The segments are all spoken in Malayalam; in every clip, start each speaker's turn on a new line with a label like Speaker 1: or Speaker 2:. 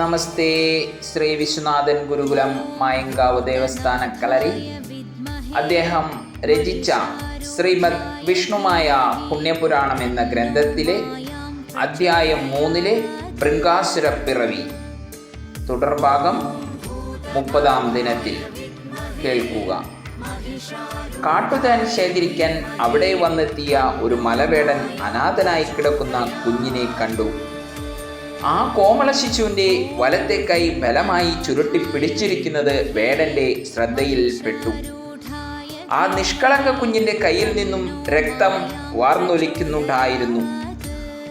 Speaker 1: നമസ്തേ. ശ്രീ വിശ്വനാഥൻ ഗുരുകുലം മായങ്കാവ് ദേവസ്ഥാന കളരി. അദ്ദേഹം രചിച്ച ശ്രീമദ് വിഷ്ണുമായ പുണ്യപുരാണം എന്ന ഗ്രന്ഥത്തിലെ അധ്യായം മൂന്നിലെ ഭൃങ്കാസുര പിറവി തുടർഭാഗം മുപ്പതാം ദിനത്തിൽ കേൾക്കുക. കാട്ടുതാൻ ശേഖരിക്കാൻ അവിടെ വന്നെത്തിയ ഒരു മലവേടൻ അനാഥനായി കിടക്കുന്ന കുഞ്ഞിനെ കണ്ടു. ആ കോമള ശിശുവിന്റെ വലത്തെ കൈ ബലമായി ചുരുട്ടി പിടിച്ചിരിക്കുന്നത് വേടന്റെ ശ്രദ്ധയിൽപ്പെട്ടു. ആ നിഷ്കളങ്ക കുഞ്ഞിന്റെ കയ്യിൽ നിന്നും രക്തം വാർന്നൊലിക്കുന്നുണ്ടായിരുന്നു.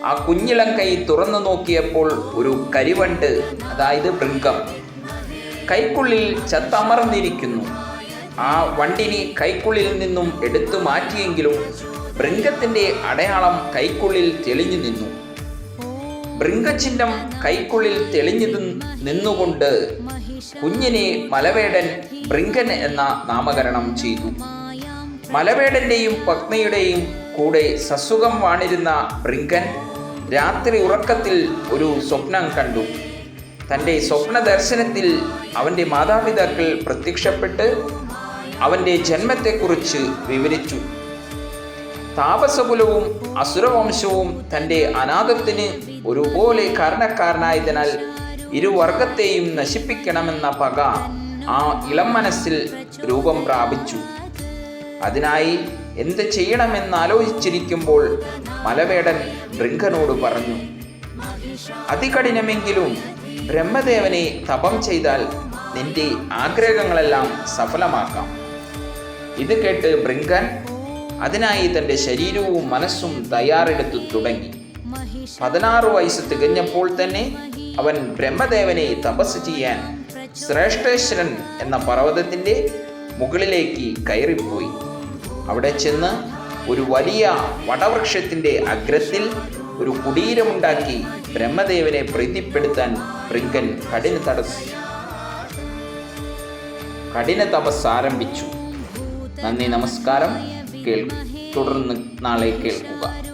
Speaker 1: ആ കുഞ്ഞിളം കൈ തുറന്നു നോക്കിയപ്പോൾ ഒരു കരിവണ്ട് അതായത് മൃഗം കൈക്കുള്ളിൽ ചത്തമർന്നിരിക്കുന്നു. ആ വണ്ടിനെ കൈക്കുള്ളിൽ നിന്നും എടുത്തു മാറ്റിയെങ്കിലും ബൃങ്കത്തിന്റെ അടയാളം കൈക്കുള്ളിൽ തെളിഞ്ഞു നിന്നു. ബൃങ്കചിഹ്നം കൈക്കുള്ളിൽ തെളിഞ്ഞു നിന്നുകൊണ്ട് കുഞ്ഞിനെ മലവേടൻ ബൃങ്കൻ എന്ന നാമകരണം ചെയ്തു. മലവേടന്റെയും പത്നിയുടെയും കൂടെ സസുഖം വാണിരുന്ന ബൃങ്കൻ രാത്രി ഉറക്കത്തിൽ ഒരു സ്വപ്നം കണ്ടു. തന്റെ സ്വപ്ന ദർശനത്തിൽ അവന്റെ മാതാപിതാക്കൾ പ്രത്യക്ഷപ്പെട്ട് അവന്റെ ജന്മത്തെക്കുറിച്ച് വിവരിച്ചു. താപസകുലവും അസുരവംശവും തന്റെ അനാഥത്തിന് ഒരുപോലെ കാരണക്കാരനായതിനാൽ ഇരുവർഗത്തെയും നശിപ്പിക്കണമെന്ന പക ആ ഇളം മനസ്സിൽ രൂപം പ്രാപിച്ചു. അതിനായി എന്ത് ചെയ്യണമെന്നാലോചിച്ചിരിക്കുമ്പോൾ മലവേടൻ ബൃങ്കനോട് പറഞ്ഞു അതികഠിനമെങ്കിലും ബ്രഹ്മദേവനെ തപം ചെയ്താൽ നിന്റെ ആഗ്രഹങ്ങളെല്ലാം സഫലമാക്കാം. ഇത് കേട്ട് ബൃങ്കൻ അതിനായി തന്റെ ശരീരവും മനസ്സും തയ്യാറെടുത്തു തുടങ്ങി. പതിനാറ് വയസ്സ് തികഞ്ഞപ്പോൾ തന്നെ അവൻ ബ്രഹ്മദേവനെ തപസ് ചെയ്യാൻ ശ്രേഷ്ഠേശ്വരൻ എന്ന പർവതത്തിന്റെ മുകളിലേക്ക് കയറിപ്പോയി. അവിടെ ചെന്ന് ഒരു വലിയ വടവൃക്ഷത്തിന്റെ അഗ്രത്തിൽ ഒരു കുടീരമുണ്ടാക്കി ബ്രഹ്മദേവനെ പ്രീതിപ്പെടുത്താൻ പ്രിങ്കൻ കഠിന തടസ് കഠിന തപസ് ആരംഭിച്ചു. നന്ദി നമസ്കാരം. കേൾ തുടർന്ന് നാളെ കേൾക്കുക.